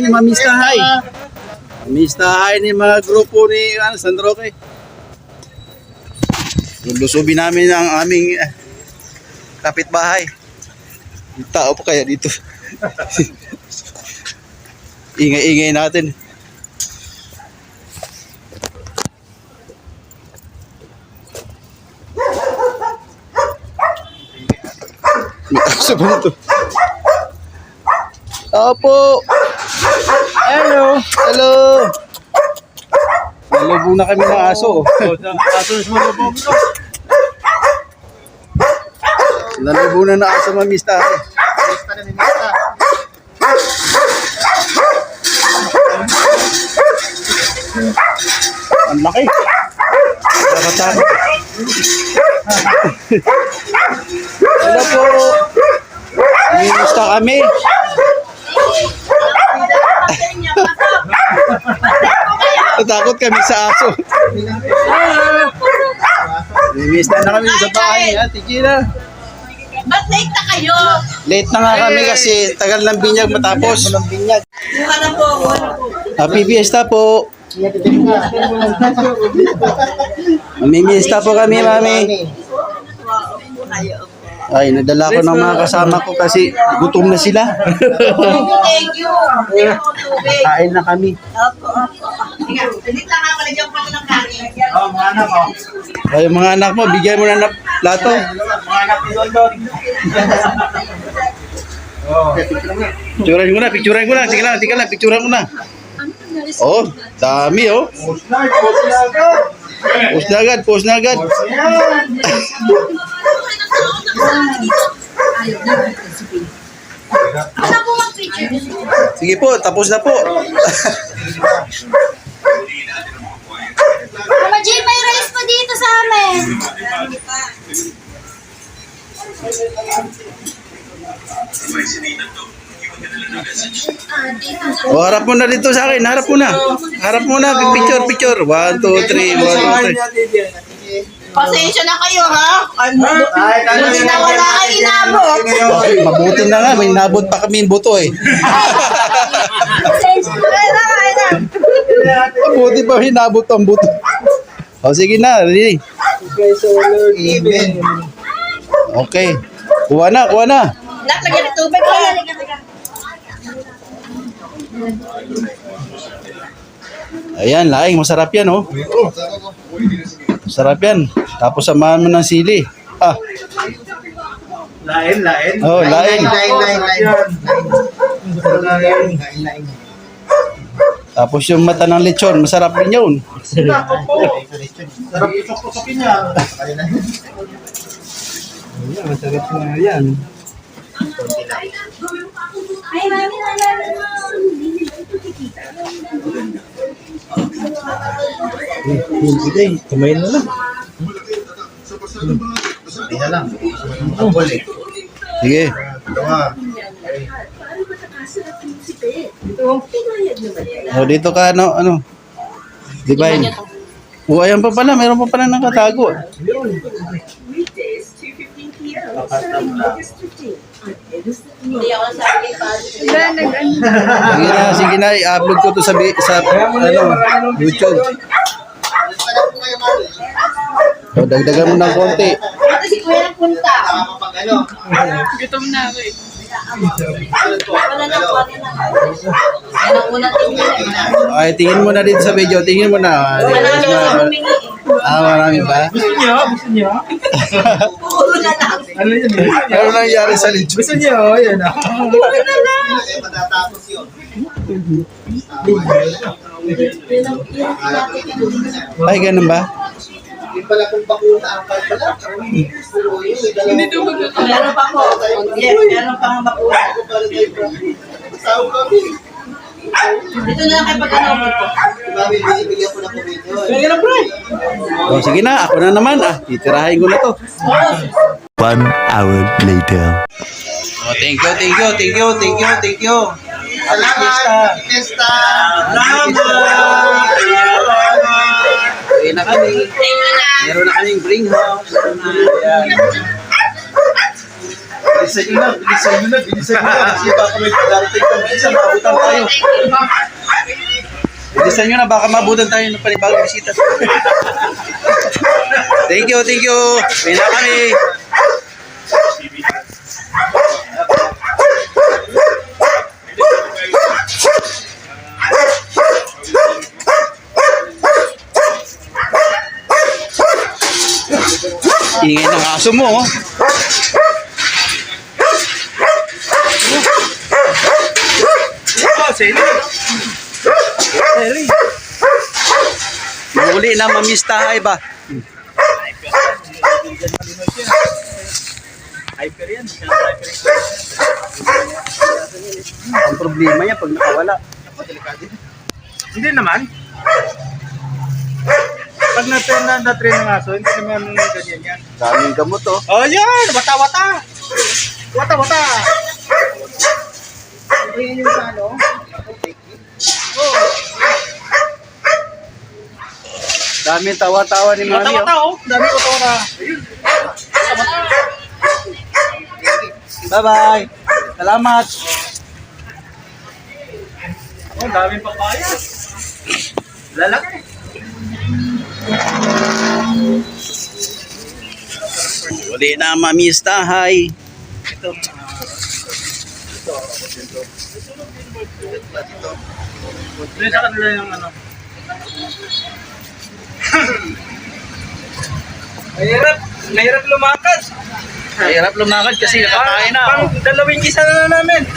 mamistahay. Ni mamistahay. Mamistahay ni mga grupo ni ano, San Roque. Lulusubin namin ang aming eh, kapitbahay. Yung tao pa kaya dito. Ingay-ingay natin. May aso ba nito? Opo. Hello. Hello. Nalubo na kami ng aso. oh. Aso na sumulubog mo. Nalubo na ng aso mamista. Basta na minista. Ang laki. Nakatakot. Hello po. Minista kami. Natakot kami sa aso. Minista na kami sa bahay. Ate Gina. Ba't late na kayo? Late na nga kami kasi tagal ng binyag matapos. Mukha na po, mukha na po. Happy Fiesta po. Mamimiesta po kami, mami. Ay, nadala ko ng mga kasama ko kasi gutom na sila. Thank you, thank you. Kain na kami. Opo, opo. Oh, mga anak ko. Ay, mga anak mo, bigyan mo na ng plato. Mga anak ni London. Oh. Picturean ko na, picturean ko na. Sige lang, sige lang, picturean ko na. Oh, dami oh. Post na, post na agad. Post na agad, post na agad. Yan. Ano po mag-picture? Sige po, tapos na po. Mama J, may rice pa dito sa amin. Oh, harap mo na dito sa akin, harap mo na. Harap mo na, picture, picture. One, two, three, one, two, three. Pasensya na kayo, ha? Buti na wala kayo inabot. Ay, mabuti na nga, may nabot pa kami yung buto eh. Pasensya na. Ay, na, ay, na. Mabuti pa hinabot ang buto. O sige na, ready. Amen. Okay. Kuha na, kuha na. Nak, lagyan ng tubig, ha? Ayan, laing, masarap yan oh. Masarap yan. Tapos samahan mo ng sili. Ah, Lain, lain. oh, laing. Lain, lain, lain. Lain, lain. Tapos yung mata ng lechon, masarap din yun. Nako po. Sarap tusok-tusokin niya. Ayan, masarap na yan. Ay, mami. Hindi, kumain na lang. Hindi na lang. Eh. Sige. Dalawa. O, dito ka, ano, ano. Divine. O, ayan pa pala, mayroon pa pala nakatago. Sige na, sige na, i-upload ko to sa, sa ano, YouTube. O, dagdagan mo ng konti. Ito si Kuya ng punta. Ano. Gutom na ako eh. Na, na. Unang tingin. mo na dito sa video, tingin mo na. Na. Ah, marami ba? Gusto niyo? Gusto niyo? Puro na lang. Ano yun? Ano nangyari sa lechon? Gusto niyo? Yan ah. Ay, ganun ba? Hindi pala kung bakuna ang pala. Hindi ito Meron pa po. Yes, meron pa nga bakuna. Tao kami. Dito na lang kayo pag ano po. Mami, binibigyan ko na po video. Kaya na, bro. Sige na, ako na naman. Ah, titirahin ko na to. One hour later. Oh, thank you, thank you, thank you, thank you, thank you. Happy Fiesta. Fiesta. Na kami. Meron na kaming bring house. Ayan. Bilisan nyo na, bilisan nyo na, bilisan nyo na. Kasi baka may darating kang bisa, mabutan tayo. Bilisan nyo na, baka mabutan tayo ng panibagong bisita. thank you, thank you. May na kami. Ingay ng aso mo, oh. Oh. Mahuli na mamistahay ba? Hyper yan. Hyper Ang problema niya pag nakawala. Hindi naman. Pag na-train na, na-train ng aso, hindi naman ganyan yan. Daming gamot, oh. Oh, yan! Wata-wata! Wata-wata! Ayun yung sa ano? Daming tawa-tawa ni Mami, Wata-wata, oh. oh! Dami wata-wata. Bye-bye. Salamat. Oh, daming papaya. Lalaki. Uli na mamistahay. Ito. Ito sa kanila yung ano. Mahirap. Mahirap lumakas. Mahirap lumakad kasi nakakain na. Pang Oh. dalawing isa na, na namin.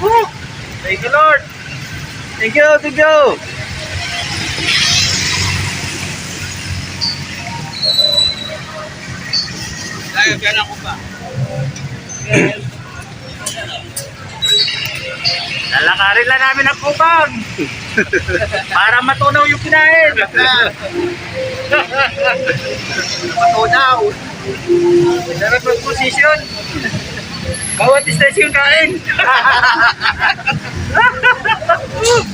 Woo! Thank you, Lord. Thank you. Lagyan ako pa. Lalakarin lang namin ang kupang. Para matunaw yung kinain. Patunaw. Sarap ang posisyon. Bawat station kain.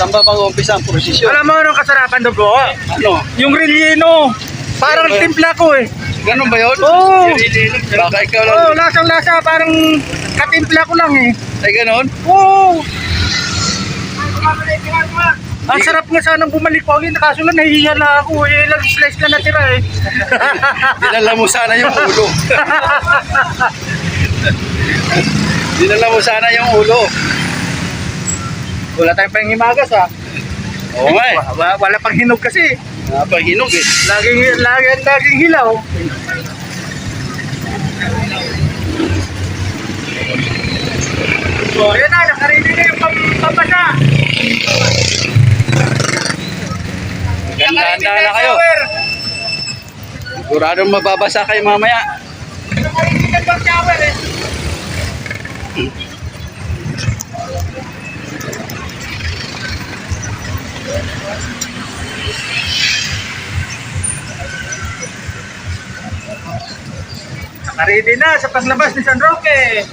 Saan ba pang umpisa ang prosesyon? Alam mo anong kasarapan doon bro? Ano? Yung relleno. Parang ba yun? timpla ko eh. Ganun ba yun? Oo. Baka ikaw lang. Oh, lasang lasa parang katimpla ko lang eh. Ay, ganun? Oo. Ang sarap nga sanang bumalik pa ulit, kaso lang nahihiya na ako eh. Ilang slice na natira eh. Dinala mo sana yung ulo. Dinala mo sana yung ulo. Wala tayong panghimagas ah. Oo nga eh. Wala, wala pang hinog kasi. Napahinog eh. Laging, laging, laging hilaw. So, ayan na, nakarinig na yung pam- pampasa. Ganda-ganda na kayo. Siguradong mababasa kayo mamaya. Nakarinig na pang shower eh. Nakaready na sa paglabas ni San Roque.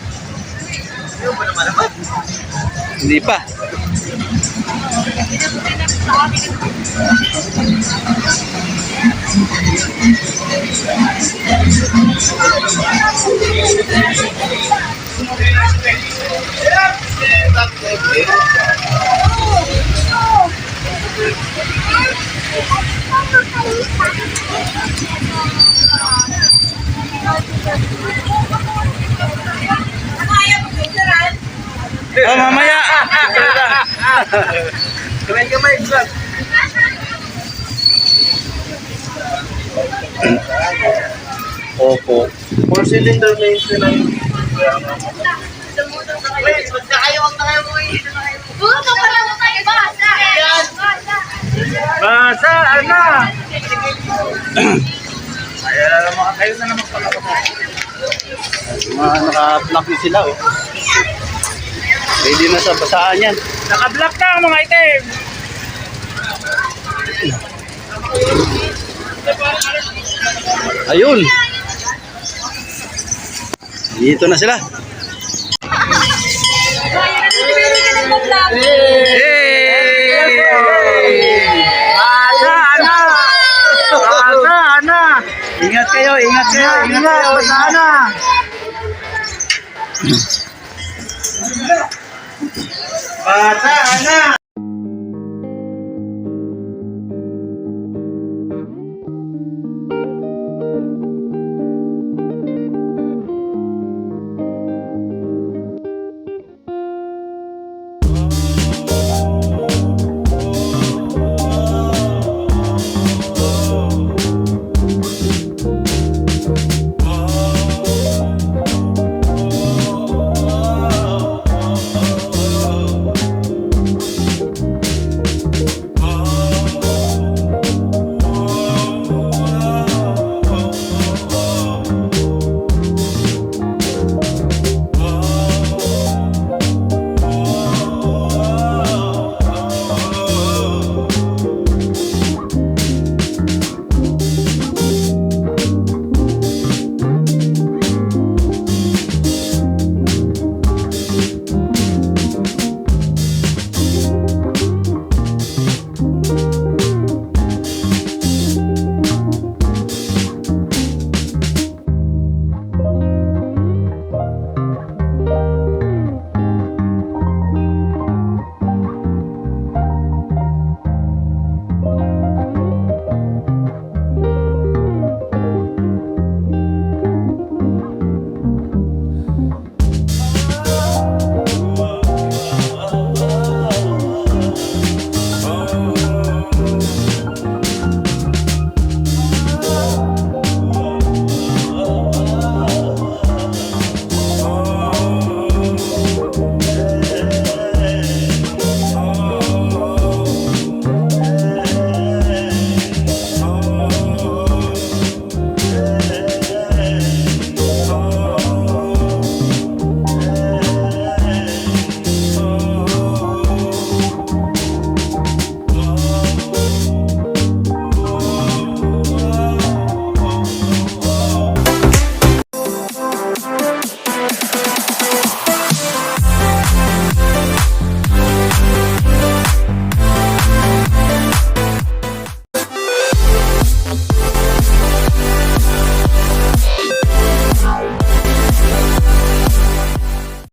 Hindi pa. Oh, mamaya. Kamay-kamay, vlog. Opo. Four cylinder maintenance. Huwag na kayo, huwag na kayo umuwi. Buto pa lang tayo basa. Basa. Basa, ano? Kaya mga kayo na naman pala. Mga naka-block na sila oh. Pwede na sa basaan yan. Naka-block na ang mga item. Ayun. Dito na sila. Ingat kayo, ingat kayo, ingat kayo. Asa na! Asa na!